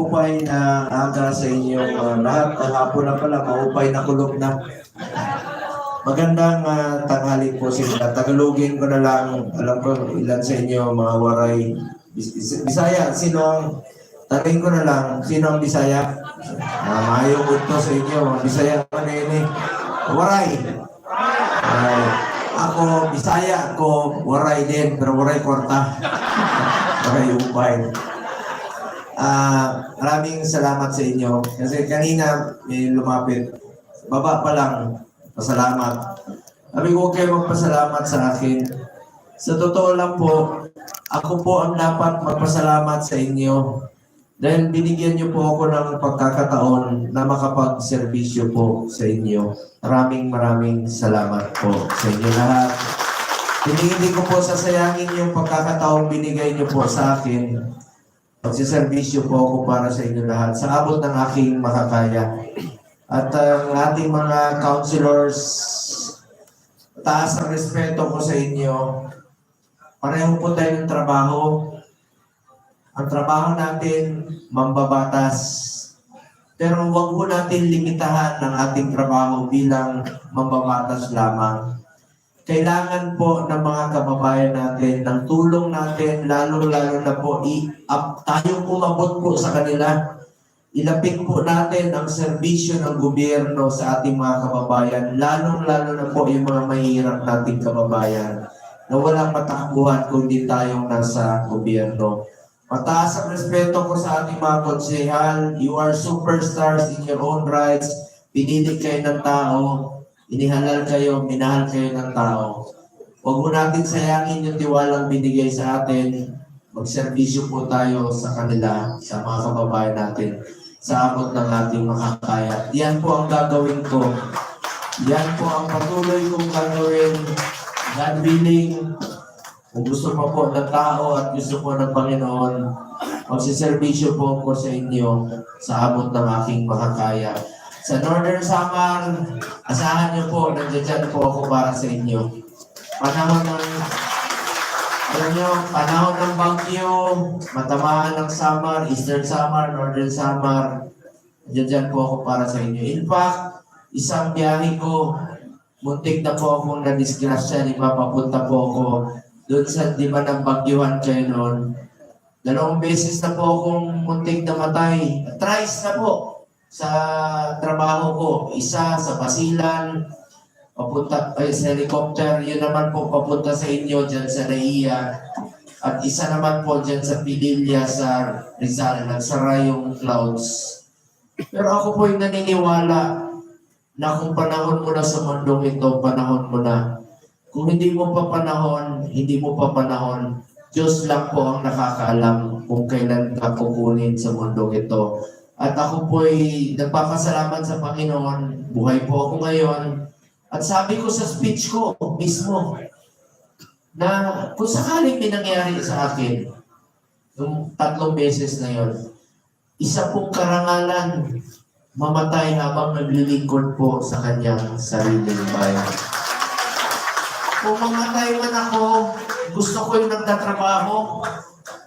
Upay na aga sa inyong uh, lahat. Ang hapon na pala, maupay na kulog na. Magandang ah, tanghali po sila. Tagalogin ko na lang, alam ko ilan sa inyo mga waray. Bis- Bis- Bisaya, sino ang, tanongin ko na lang, sino ang Bisaya? Uh, maayong udto sa inyo, Bisaya ka na yun eh. Waray. Ay, ako, Bisaya, ako, waray din, pero waray korta. waray upay. Ah, maraming salamat sa inyo. Kasi kanina may lumapit. Baba pa lang. Pasalamat. Sabi ko, huwag kayo magpasalamat sa akin. Sa totoo lang po, ako po ang dapat magpasalamat sa inyo. Dahil binigyan niyo po ako ng pagkakataon na makapag-servisyo po sa inyo. Maraming maraming salamat po sa inyo lahat. Hindi, hindi ko po sasayangin yung pagkakataon binigay niyo po sa akin. Magsiservisyo po ako para sa inyo lahat sa abot ng aking makakaya. At ang ating mga counselors, taas ang respeto ko sa inyo. Pareho po tayo ng trabaho. Ang trabaho natin, mambabatas. Pero huwag po natin limitahan ng ating trabaho bilang mambabatas lamang kailangan po ng mga kababayan natin, ng tulong natin, lalo-lalo na po, i- up, tayo umabot po sa kanila. Ilapit po natin ang serbisyo ng gobyerno sa ating mga kababayan, lalong-lalo na po yung mga mahirap nating kababayan na walang matakbuhan kundi tayong nasa gobyerno. Mataas ang respeto ko sa ating mga konsehal. You are superstars in your own rights. Pinili kayo ng tao. Inihalal kayo, minahal kayo ng tao. Huwag mo natin sayangin yung tiwalang binigay sa atin. Magserbisyo po tayo sa kanila, sa mga kababayan natin, sa abot ng ating makakaya. Yan po ang gagawin ko. Yan po ang patuloy kong gagawin. God willing, kung gusto pa po ng tao at gusto po ng Panginoon, magsiservisyo po ako sa inyo sa abot ng aking makakaya. Sa Northern Samar, asahan niyo po, nandiyan po ako para sa inyo. Panahon ng, alam niyo, panahon ng bagyo, matamaan ng Samar, Eastern Samar, Northern Samar, nandiyan po ako para sa inyo. In fact, isang biyahe ko, muntik na po akong na-disgrasya, di ba, papunta po ako doon sa, di ba, ng bagyuhan kayo noon. Dalawang beses na po akong muntik na matay. Thrice na po sa trabaho ko. Isa sa Basilan, papunta ay, sa helicopter. Yun naman po papunta sa inyo dyan sa Naiya. At isa naman po dyan sa Pililla sa Rizal. Nagsara yung clouds. Pero ako po yung naniniwala na kung panahon mo na sa mundong ito, panahon mo na. Kung hindi mo pa panahon, hindi mo pa panahon, Diyos lang po ang nakakaalam kung kailan ka kukunin sa mundong ito. At ako po'y nagpapasalamat sa Panginoon. Buhay po ako ngayon. At sabi ko sa speech ko mismo, na kung sakaling may nangyari sa akin, yung tatlong beses na yon, isa pong karangalan, mamatay habang naglilingkod po sa kanyang sariling bayan. Kung mamatay man ako, gusto ko yung nagtatrabaho,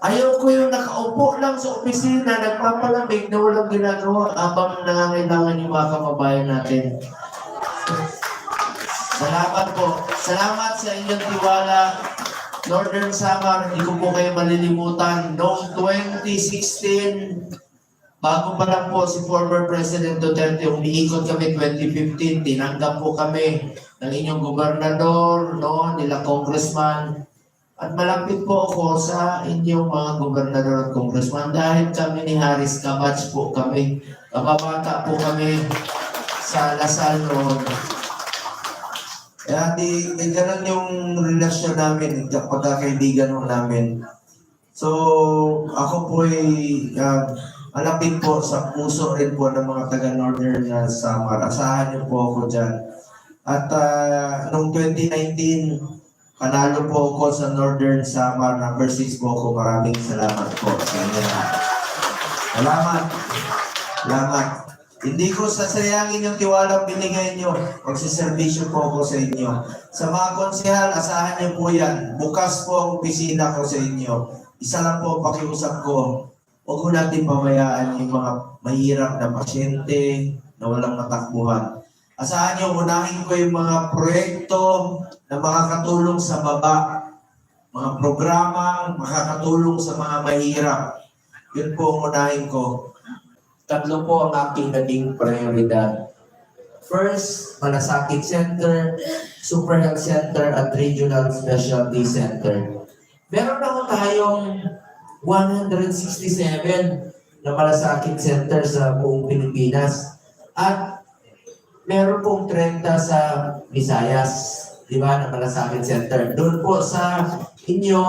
Ayaw ko yung nakaupo lang sa opisina, nagpapalamig na walang ginagawa habang nangangailangan yung mga kababayan natin. Salamat po. Salamat sa inyong tiwala. Northern Samar, hindi ko po kayo malilimutan. Noong 2016, bago pa lang po si former President Duterte, umiikot kami 2015, tinanggap po kami ng inyong gobernador, no, nila congressman, at malapit po ako sa inyong mga gobernador at congressman dahil kami ni Harris Kabats po kami. Kababata po kami sa Lasal noon. Kaya di, di ganun yung relasyon namin, pagkakaibigan mo namin. So, ako po ay uh, malapit po sa puso rin po ng mga taga-Northern uh, Samar. Asahan niyo po ako dyan. At uh, noong 2019, Panalo po ako sa Northern Samar number 6 po ako. Maraming salamat po sa. Salamat. Salamat. Hindi ko sasayangin yung tiwala binigay nyo. Magsiservisyo po ako sa inyo. Sa mga konsehal, asahan niyo po yan. Bukas po ang opisina ko sa inyo. Isa lang po pakiusap ko. huwag ko natin pamayaan yung mga mahirap na pasyente na walang matakbuhan. Asahan niyo, unahin ko yung mga proyekto na makakatulong sa baba, mga programa makakatulong sa mga mahirap. Yun po ang unahin ko. Tatlo po ang aking naging prioridad. First, Malasakit Center, Super Health Center, at Regional Specialty Center. Meron na tayong 167 na Malasakit Center sa buong Pilipinas. At meron pong 30 sa Visayas, di ba, na Malasakit Center. Doon po sa inyo,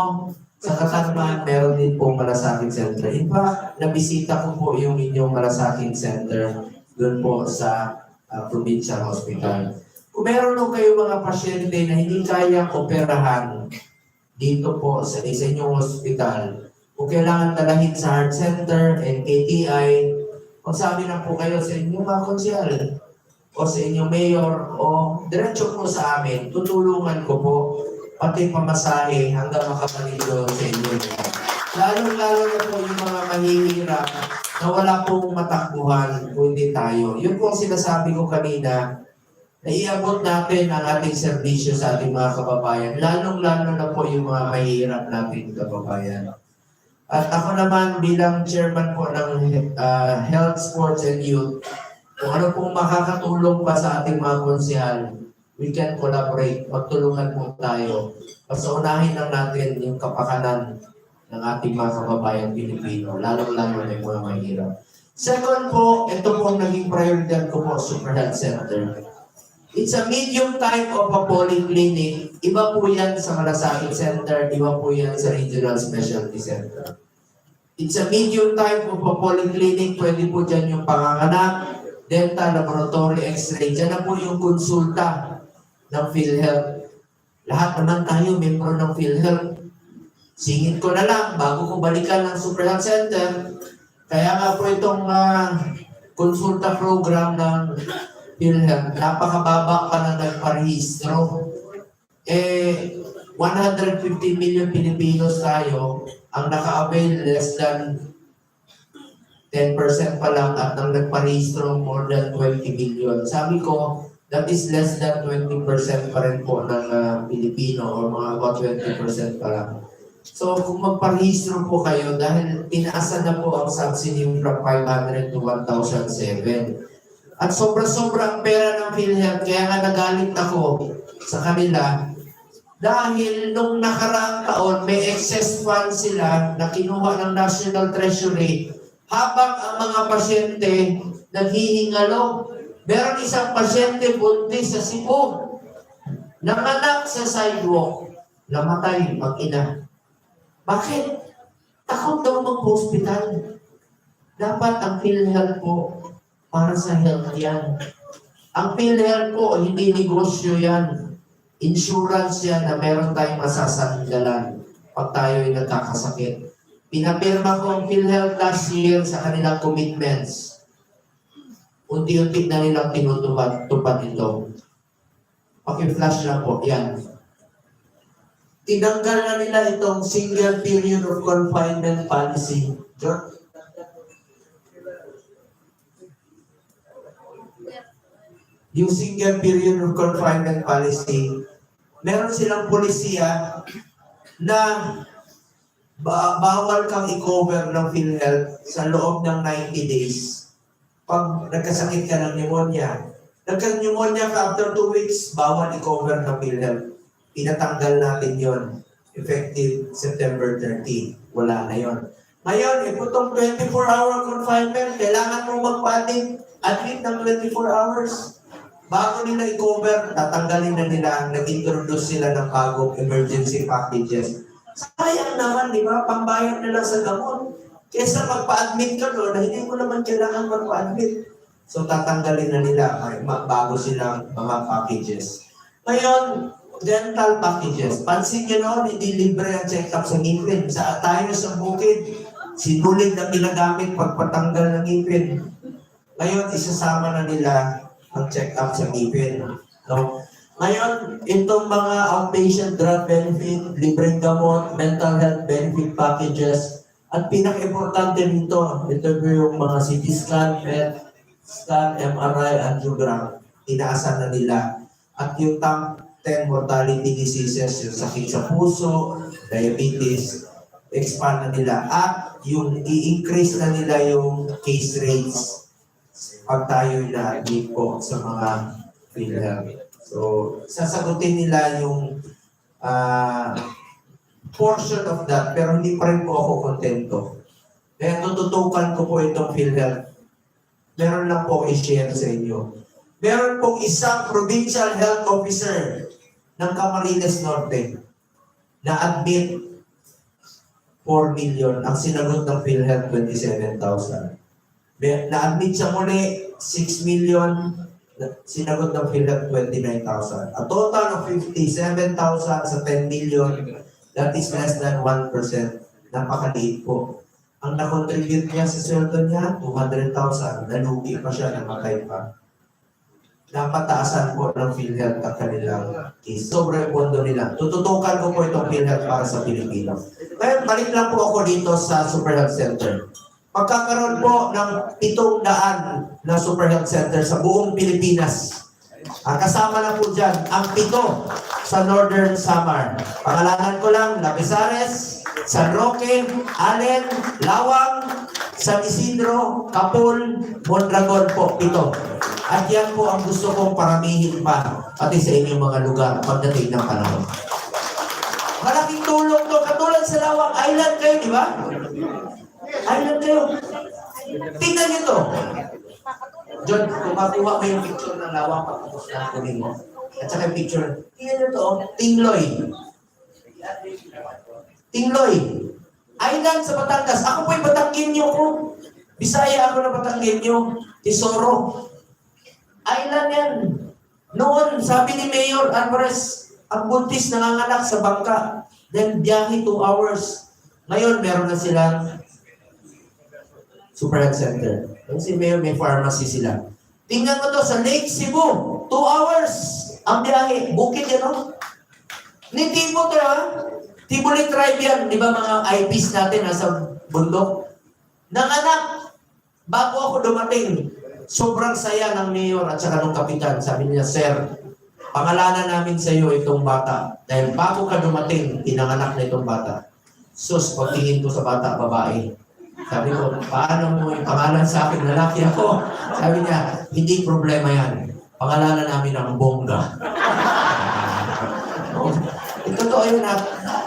sa Katanman, meron din pong Malasakit Center. In fact, nabisita ko po yung inyong Malasakit Center doon po sa uh, Provincial Hospital. Kung meron po kayo mga pasyente na hindi kayang operahan dito po sa isa inyong hospital, kung kailangan dalahin sa heart center and KTI, magsabi na po kayo sa inyong mga konsyal o sa inyong mayor o diretso po sa amin, tutulungan ko po pati pamasahe hanggang makabalik doon sa inyo. Lalo-lalo na po yung mga mahihirap na wala pong matakbuhan kundi tayo. Yun po ang sinasabi ko kanina, na iabot natin ang ating serbisyo sa ating mga kababayan, lalong-lalo na po yung mga mahihirap nating kababayan. At ako naman bilang chairman po ng ah, Health, Sports and Youth, kung ano pong makakatulong pa sa ating mga konsyal, we can collaborate, magtulungan po tayo. Basta unahin lang natin yung kapakanan ng ating mga kababayan Pilipino, lalong-lalo na yung mga mahirap. Second po, ito po ang naging prioridad ko po, Super Health Center. It's a medium type of a polyclinic. Iba po yan sa Malasakit Center, iba po yan sa Regional Specialty Center. It's a medium type of a polyclinic. Pwede po dyan yung panganganak, dental, laboratory, x-ray. Dyan na po yung konsulta ng PhilHealth. Lahat naman tayo, membro ng PhilHealth. Singit ko na lang, bago ko balikan ng Super Health Center, kaya nga po itong ah, konsulta program ng PhilHealth, napakababa pa na nagparehistro. Eh, 150 million Pilipinos tayo, ang naka-avail less than 10% pa lang at ang nagparehistro more than 20 million. Sabi ko, that is less than 20% pa rin po ng ah, Pilipino or mga about 20% pa lang. So kung magparehistro po kayo dahil tinaasan na po ang subsidy from 500 to 1,007. At sobra-sobra ang pera ng PhilHealth, kaya nga nagalit ako sa kanila dahil nung nakaraang taon may excess funds sila na kinuha ng National Treasury habang ang mga pasyente naghihingalo. Meron isang pasyente buntis sa Cebu, nanganak sa sidewalk, namatay mag-ina. Bakit? Takot daw mag-hospital. Dapat ang PhilHealth po para sa health yan. Ang PhilHealth po, hindi negosyo yan. Insurance yan na meron tayong masasanggalan pag tayo ay nagkakasakit. Pinapirma ko ang PhilHealth last year sa kanilang commitments. Unti-unti na nilang tinutupad tupad ito. Paki-flash lang po, yan. Tinanggal na nila itong single period of confinement policy. John? yung single period of confinement policy, meron silang polisiya na ba- bawal kang i-cover ng PhilHealth sa loob ng 90 days pag nagkasakit ka ng pneumonia. Nagka-pneumonia ka after 2 weeks, bawal i-cover ng PhilHealth. Pinatanggal natin yon effective September 30. Wala na yon. Ngayon, iputong 24-hour confinement, kailangan mo magpa-admit admit ng 24 hours. Bago nila i-cover, tatanggalin na nila, nag-introduce sila ng bagong emergency packages. Sayang naman, di ba? Pambayad nila sa gamot. Kesa magpa-admit ka doon, na hindi mo naman kailangan magpa-admit. So tatanggalin na nila, bago silang mga packages. Ngayon, dental packages. Pansin nyo noon, hindi libre ang check-up sa ngipin. Sa tayo sa bukid, sinulig na ginagamit pagpatanggal ng ngipin. Ngayon, isasama na nila ang check-up sa ngipin. No? Ngayon, itong mga outpatient drug benefit, libreng gamot, mental health benefit packages, At pinaka-importante nito, ito yung mga CT scan, PET scan, MRI, angiogram, inaasan na nila. At yung top 10 mortality diseases, yung sakit sa puso, diabetes, expand na nila. At yung i-increase na nila yung case rates pag tayo na-admit po sa mga PhilHealth. So, sasagutin nila yung ah, portion of that, pero hindi pa rin po ako kontento. Kaya tututukan ko po itong PhilHealth. Meron lang po i-share sa inyo. Meron pong isang provincial health officer ng Camarines Norte na admit 4 million. Ang sinagot ng PhilHealth, 27,000. Be- Na-admit siya muli, 6 million. Na- Sinagot ng PhilHealth, 29,000. A total of 57,000 sa 10 million. That is less than 1%. Napakaliit po. Ang na-contribute niya sa sweldo niya, 200,000. Nalugi pa siya, namatay pa. Napataasan po ng PhilHealth ang kanilang case. Sobrang pondo nila. Tututukan ko po itong PhilHealth para sa Pilipino. Ngayon, balik lang po ako dito sa Super Health Center. Magkakaroon po ng pitong daan na Super Health Center sa buong Pilipinas. Ang kasama na po dyan, ang pito sa Northern Samar. Pangalanan ko lang, Lapisares, San Roque, Allen, Lawang, San Isidro, Kapul, Mondragon po, pito. At yan po ang gusto kong paramihin pa, pati sa inyong mga lugar pagdating ng panahon. Malaking tulong to, katulad sa Lawang Island kayo, di ba? Island kayo. Tingnan nyo to. John, kung makuha mo yung picture ng Lawang pagkapos na kunin mo. At saka yung picture, tingnan nyo to, oh. Tingloy. Tingloy. Island sa Batangas. Ako po'y Batanggenyo ko. Bisaya ako na Batanggenyo. Tesoro. Island yan. Noon, sabi ni Mayor Alvarez, ang buntis nanganganak sa bangka. Then, biyahe two hours. Ngayon, meron na silang super center. Yung si Mayor, may pharmacy sila. Tingnan mo to sa Lake Cebu. Two hours ang biyahe. Bukid yan, no? Hindi mo to, ha? Tibuli tribe yan. Di ba mga IPs natin nasa bundok? Nanganak. Bago ako dumating, sobrang saya ng mayor at saka ng kapitan. Sabi niya, Sir, pangalanan namin sa iyo itong bata. Dahil bago ka dumating, pinanganak na itong bata. Sus, pagtingin ko sa bata, babae. Sabi ko, paano mo yung pangalan sa akin, lalaki ako? Sabi niya, hindi problema yan. Pangalanan namin ang bongga. Totoo yun na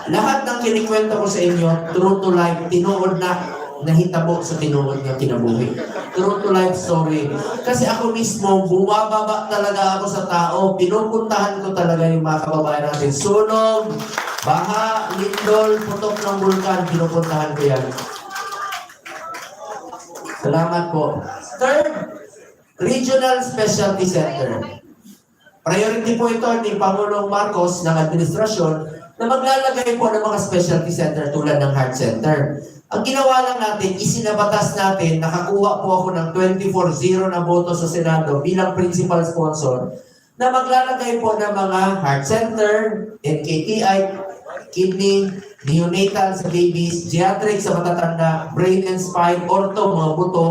lahat ng kinikwento ko sa inyo, true to life, tinuod na nahitabo sa tinuod ng kinabuhi. True to life story. Kasi ako mismo, bumababa talaga ako sa tao. Pinupuntahan ko talaga yung mga kababayan natin. Sunog, baha, lindol, putok ng bulkan, pinupuntahan ko yan. Salamat po. Third, Regional Specialty Center. Priority po ito ni Pangulong Marcos ng administrasyon na maglalagay po ng mga specialty center tulad ng heart center. Ang ginawa lang natin, isinabatas natin, nakakuha po ako ng 24-0 na boto sa Senado bilang principal sponsor na maglalagay po ng mga heart center, NKTI, kidney, neonatal sa babies, geriatric sa matatanda, brain and spine, ortho, mga buto,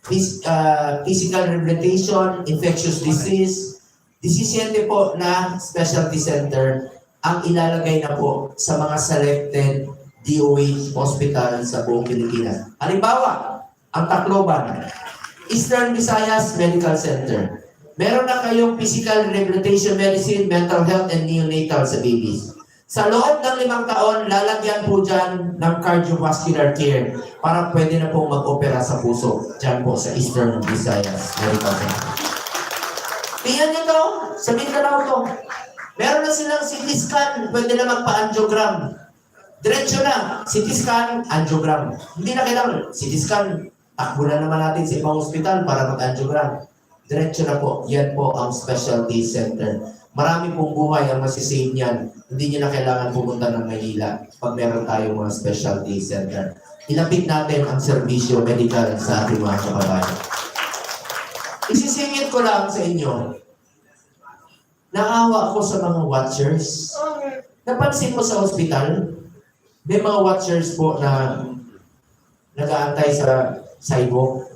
phys- uh, physical rehabilitation, infectious disease, 17 po na specialty center ang ilalagay na po sa mga selected DOH hospital sa buong Pilipinas. Halimbawa, ang Tacloban, Eastern Visayas Medical Center. Meron na kayong physical rehabilitation medicine, mental health, and neonatal sa babies. Sa loob ng limang taon, lalagyan po dyan ng cardiovascular care para pwede na pong mag-opera sa puso dyan po sa Eastern Visayas Medical Center. Tingnan nyo to, sa Mindanao to. Meron na silang CT scan, pwede na magpa-angiogram. Diretso na, CT scan, angiogram. Hindi na kailangan, CT scan, takbo na naman natin sa ibang ospital para mag-angiogram. Diretso na po, yan po ang specialty center. Marami pong buhay ang masisave niyan. Hindi niyo na kailangan pumunta ng Maynila pag meron tayong mga specialty center. Ilapit natin ang serbisyo medical sa ating mga kababayan. Isisingit ko lang sa inyo, naawa ako sa mga watchers. Napansin mo sa ospital, may mga watchers po na nag-aantay sa sidewalk.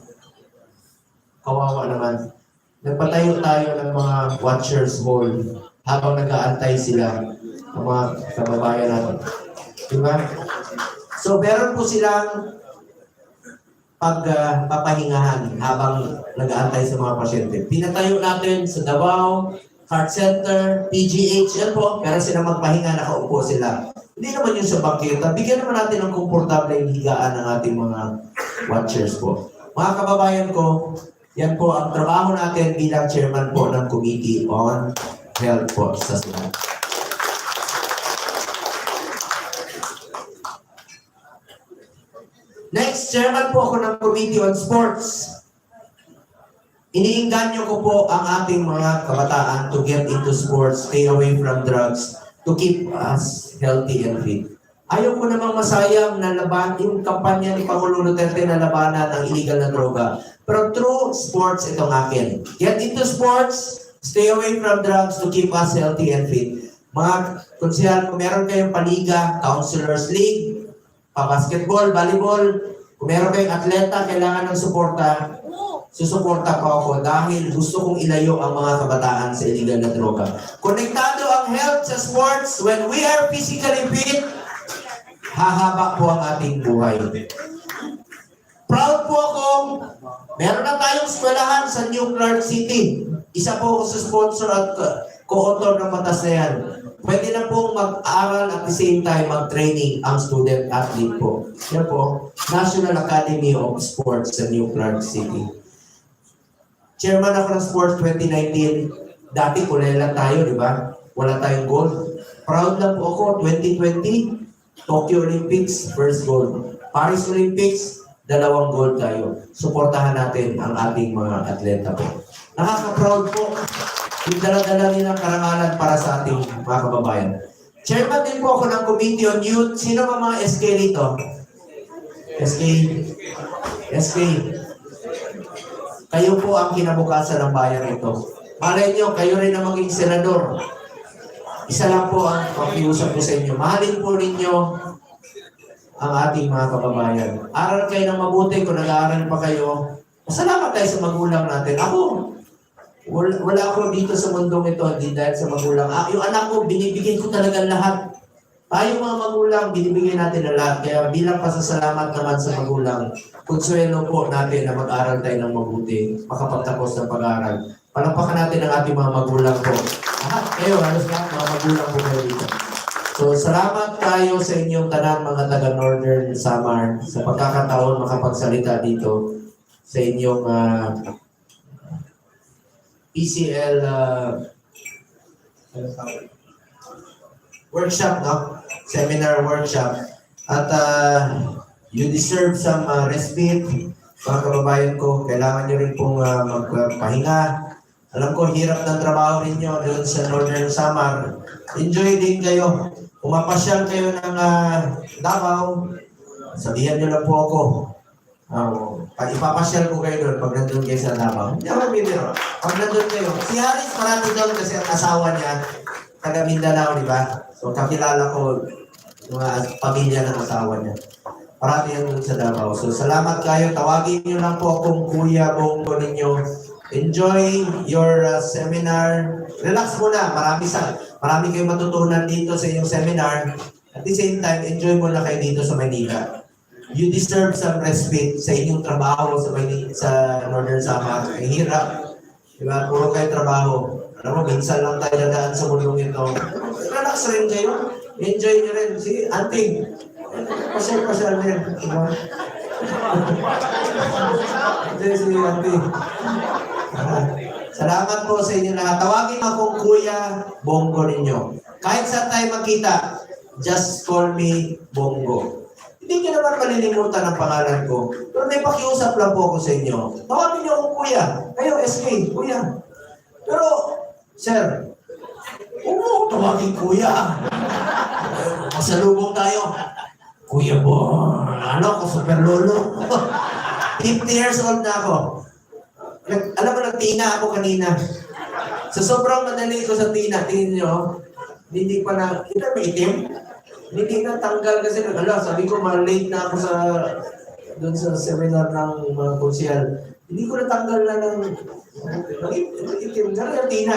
Kawawa naman. Nagpatayo tayo ng mga watchers hall habang nag-aantay sila ng mga kababayan natin. Diba? So, meron po silang pagpapahingahan habang nag-aantay sa mga pasyente. Pinatayo natin sa Davao, Heart Center, PGH, yan po. Pero sila magpahinga, nakaupo sila. Hindi naman yun sa bangketa. Bigyan naman natin ng komportable yung higaan ng ating mga watchers po. Mga kababayan ko, yan po ang trabaho natin bilang chairman po ng Committee on Health po sa Senado. Next, chairman po ako ng Committee on Sports. Iniinganyo ko po ang ating mga kabataan to get into sports, stay away from drugs, to keep us healthy and fit. Ayaw ko namang masayang na laban yung kampanya ni Pangulo Duterte na labanan ng illegal na droga. Pero through sports, itong akin. Get into sports, stay away from drugs to keep us healthy and fit. Mga konsehal, kung meron kayong paliga, counselors league, pa-basketball, volleyball, kung meron kayong atleta, kailangan ng suporta, susuporta ko ako dahil gusto kong ilayo ang mga kabataan sa illegal na droga. Konektado ang health sa sports. When we are physically fit, hahaba po ang ating buhay. Proud po akong meron na tayong eskwelahan sa New Clark City. Isa po ako sa sponsor at uh, co-author ng batas na yan. Pwede na pong mag-aral at the same time mag-training ang student athlete po. Yan po, National Academy of Sports sa New Clark City. Chairman ako ng Sports 2019. Dati kulela tayo, di ba? Wala tayong gold. Proud lang po ako, 2020, Tokyo Olympics, first gold. Paris Olympics, dalawang gold tayo. Suportahan natin ang ating mga atleta po. Nakaka-proud po. Yung dala-dala nilang karangalan para sa ating mga kababayan. Chairman din po ako ng Committee on Youth. Sino ba mga SK rito? SK? SK? Kayo po ang kinabukasan ng bayan ito. Malay nyo, kayo rin ang maging senador. Isa lang po ang pakiusap ko sa inyo. Mahalin po ninyo ang ating mga kababayan. Aral kayo ng mabuti kung nag-aaral pa kayo. Salamat tayo sa magulang natin. Ako, wala, wala ako dito sa mundong ito, hindi dahil sa magulang. Ah, yung anak ko, binibigyan ko talaga lahat. Tayo mga magulang, binibigyan natin na lahat. Kaya bilang pasasalamat naman sa magulang, konsuelo po natin na mag-aral tayo ng mabuti, makapagtapos ng pag-aaral. Palampakan natin ang ating mga magulang po. Lahat kayo, halos lahat mga magulang po kayo dito. So, salamat tayo sa inyong tanan mga taga Northern Samar sa pagkakataon makapagsalita dito sa inyong ah, PCL ah, workshop, no? Seminar workshop. At ah, you deserve some ah, respite. Mga kababayan ko, kailangan nyo rin pong ah, magpahinga. Alam ko, hirap ng trabaho ninyo doon sa Northern Samar. Enjoy din kayo. Kung mapasyal kayo ng ah, Davao, sabihan nyo lang po ako. Uh, pag ipapasyal ko kayo doon pag nandun kayo sa Davao. Hindi ako bibiro. Pag nandun kayo. Si Haris marami doon kasi ang asawa niya, taga Mindanao, di ba? So kakilala ko yung mga pamilya ng asawa niya. Parati yan doon sa Davao. So salamat kayo. Tawagin niyo lang po akong Kuya Bongo ninyo. Enjoy your uh, seminar. Relax muna. Marami sa marami kayong matutunan dito sa inyong seminar. At the same time, enjoy muna kayo dito sa Manila. You deserve some respite sa inyong trabaho sa Manila, sa Northern Samar. Ang hirap. Diba? Puro kayo trabaho. Alam mo, minsan lang tayo nadaan sa mundong ito. Relax rin kayo. Enjoy nyo rin. Si auntie, pasyal-pasyal rin. Diba? Enjoy si auntie. Salamat po sa inyo lahat. Tawagin akong Kuya Bongo ninyo. Kahit saan tayo magkita, just call me Bongo. Hindi nyo naman malilimutan ang pangalan ko. Pero may pakiusap lang po ako sa inyo. Tawagin niyo akong Kuya. Kayo, SK, Kuya. Pero, Sir, huwag mo tawagin Kuya. Masalubong tayo. Kuya bo, ano ko, super lolo. 50 years old na ako. Nag, alam mo, nagtina ako kanina. Sa sobrang madali ko sa tina, tingin nyo, hindi pa na, kita may itim? Hindi na tanggal kasi, ala, sabi ko, ma-late na ako sa doon sa seminar ng mga konsyal, hindi ko natanggal na ng itim na Latina.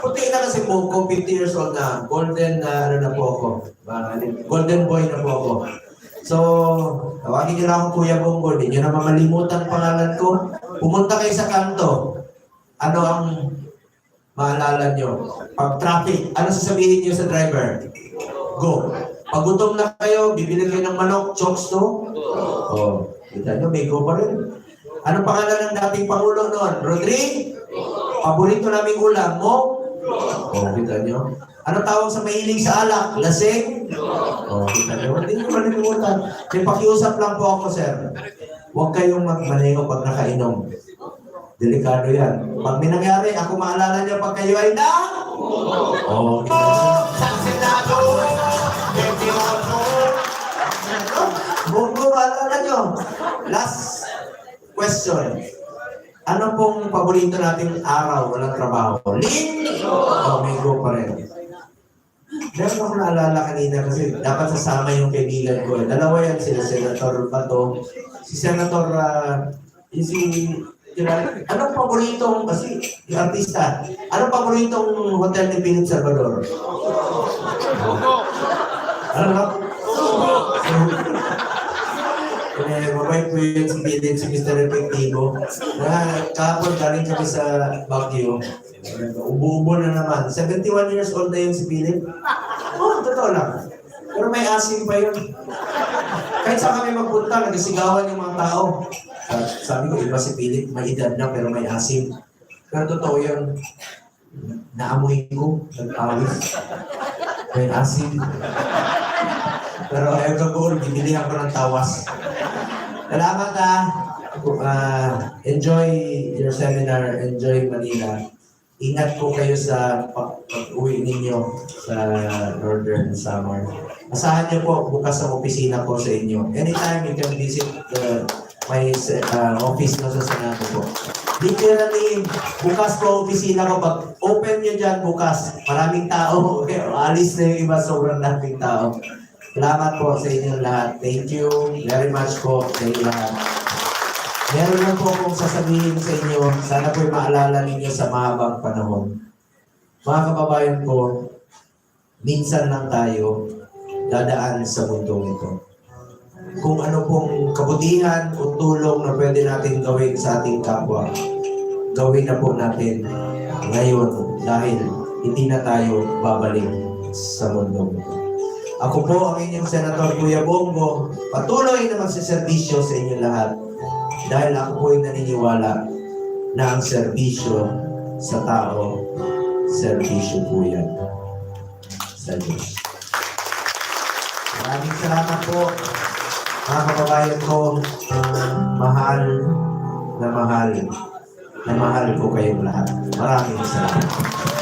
Puti na kasi po ko, 50 years old na. Golden na ano na po ako. Golden boy na po ako. So, tawagin niyo na akong Kuya Bongo. Hindi niyo na mamalimutan pangalan ko. Pumunta kayo sa kanto. Ano ang maalala niyo? Pag traffic, ano sasabihin niyo sa driver? Go. Pag gutom na kayo, bibili kayo ng manok, chokes no? Oh, kita niyo, may go pa rin. Ano pangalan ng dating Pangulo noon? Rodri? Paborito naming ulam mo? Oh, kita niyo. Ano tawag sa mahilig sa alak? Lasing? Oh, kita niyo. Hindi niyo malilimutan. May pakiusap lang po ako, sir. Huwag kayong magmaneho pag nakainom. Delikado yan. Pag may nangyari, ako maalala niyo pag kayo ay na... Oh. Sa Senado, Bongo, maalala niyo. Last question. Ano pong paborito nating araw, walang trabaho? Linggo! Oh, may go pa rin. Meron ako naalala kanina kasi dapat sasama yung kaibigan ko. Dalawa yan sila, Senator Bato. Si Senator, uh, si, Kira- anong paboritong, kasi yung artista, anong paboritong hotel ni Philip Salvador? Ano ba? Mabait po yun si Philip, si Mr. Efectivo. Na kahapon galing kami sa Baguio. Ubo-ubo na naman. 71 years old na yun si Philip. Oh, totoo lang. Pero may asim pa yun. Kahit saan kami magpunta, nagsigawan yung mga tao. Sa- Sabi ko, iba si Philip, may edad na pero may asim. Pero totoo yun. Naamoy ko, nag-awis. May asim. Pero ka goal, bibili ako ng tawas. Salamat ah. Uh, enjoy your seminar, enjoy Manila. Ingat po kayo sa pag- pag-uwi ninyo sa Northern Summer. Asahan niyo po, bukas ang opisina ko sa inyo. Anytime you can visit the, my uh, office na sa Senado po. Literally, bukas po opisina ko. Pag open niyo dyan bukas, maraming tao. Okay, alis na yung iba, sobrang daming tao. Salamat po sa inyong lahat. Thank you very much po sa inyong lahat. Meron lang po akong sasabihin sa inyo. Sana po'y maalala ninyo sa mahabang panahon. Mga kababayan ko, minsan lang tayo dadaan sa mundong ito. Kung ano pong kabutihan o tulong na pwede natin gawin sa ating kapwa, gawin na po natin ngayon dahil hindi na tayo babalik sa mundong ito. Ako po ang inyong Senator Kuya Bongo. Patuloy na magsiservisyo sa inyo lahat. Dahil ako po ay naniniwala na ang serbisyo sa tao, serbisyo po yan sa Diyos. Maraming salamat po, mga kababayan ko. Mahal na mahal na mahal ko kayong lahat. Maraming salamat.